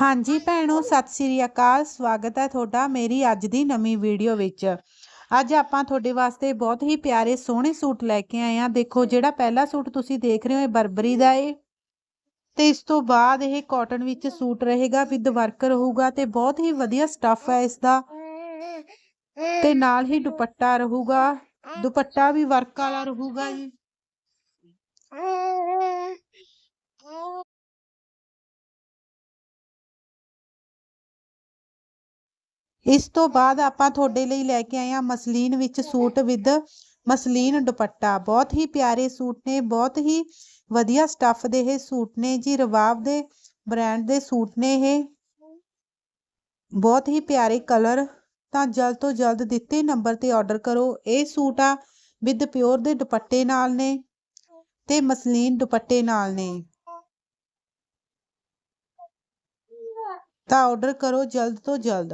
ਹਾਂਜੀ ਭੈਣੋ, ਸਤਿ ਸ੍ਰੀ ਅਕਾਲ। ਸਵਾਗਤ ਹੈ ਤੁਹਾਡਾ ਮੇਰੀ ਅੱਜ ਦੀ ਨਵੀਂ ਵੀਡੀਓ ਵਿੱਚ। ਅੱਜ ਆਪਾਂ ਤੁਹਾਡੇ ਵਾਸਤੇ ਬਹੁਤ ਹੀ ਪਿਆਰੇ ਸੋਹਣੇ ਸੂਟ ਲੈ ਕੇ ਆਏ ਆ ਦੇਖੋ, ਜਿਹੜਾ ਪਹਿਲਾ ਸੂਟ ਤੁਸੀਂ ਦੇਖ ਰਹੇ ਹੋ, ਇਹ ਬਰਬਰੀ ਦਾ ਏ। ਤੇ ਇਸ ਤੋਂ ਬਾਅਦ ਇਹ ਕਾਟਨ ਵਿੱਚ ਸੂਟ ਰਹੇਗਾ, ਵਿਦ ਵਰਕ ਰਹੂਗਾ ਤੇ ਬਹੁਤ ਹੀ ਵਧੀਆ ਸਟੱਫ ਹੈ ਇਸ ਦਾ। ਤੇ ਨਾਲ ਹੀ ਦੁਪੱਟਾ ਰਹੂਗਾ। ਦੁਪੱਟਾ ਵੀ ਵਰਕ ਵਾਲਾ ਰਹੂਗਾ ਜੀ। ਇਸ ਤੋਂ ਬਾਅਦ ਆਪਾਂ ਤੁਹਾਡੇ ਲਈ ਲੈ ਕੇ ਆਏ ਆ ਮਸਲੀਨ ਵਿੱਚ ਸੂਟ ਵਿਦ ਮਸਲੀਨ ਦੁਪੱਟਾ। ਬਹੁਤ ਹੀ ਪਿਆਰੇ ਸੂਟ ਨੇ, ਬਹੁਤ ਹੀ ਵਧੀਆ ਸਟੱਫ ਦੇ ਇਹ ਸੂਟ ਨੇ ਜੀ, ਰਵਾਬ ਦੇ ਬ੍ਰਾਂਡ ਦੇ ਸੂਟ ਨੇ ਇਹ। ਬਹੁਤ ਹੀ ਪਿਆਰੇ ਕਲਰ ਤਾਂ ਜਲਦ ਤੋਂ ਜਲਦ ਦਿੱਤੇ ਨੰਬਰ ਤੇ ਆਰਡਰ ਕਰੋ। ਇਹ ਸੂਟ ਆ ਵਿਦ ਪਿਓਰ ਦੇ ਦੁਪੱਟੇ ਨਾਲ ਨੇ ਤੇ ਮਸਲੀਨ ਦੁਪੱਟੇ ਨਾਲ ਨੇ। ਤਾਂ ਆਰਡਰ ਕਰੋ ਜਲਦ ਤੋਂ ਜਲਦ।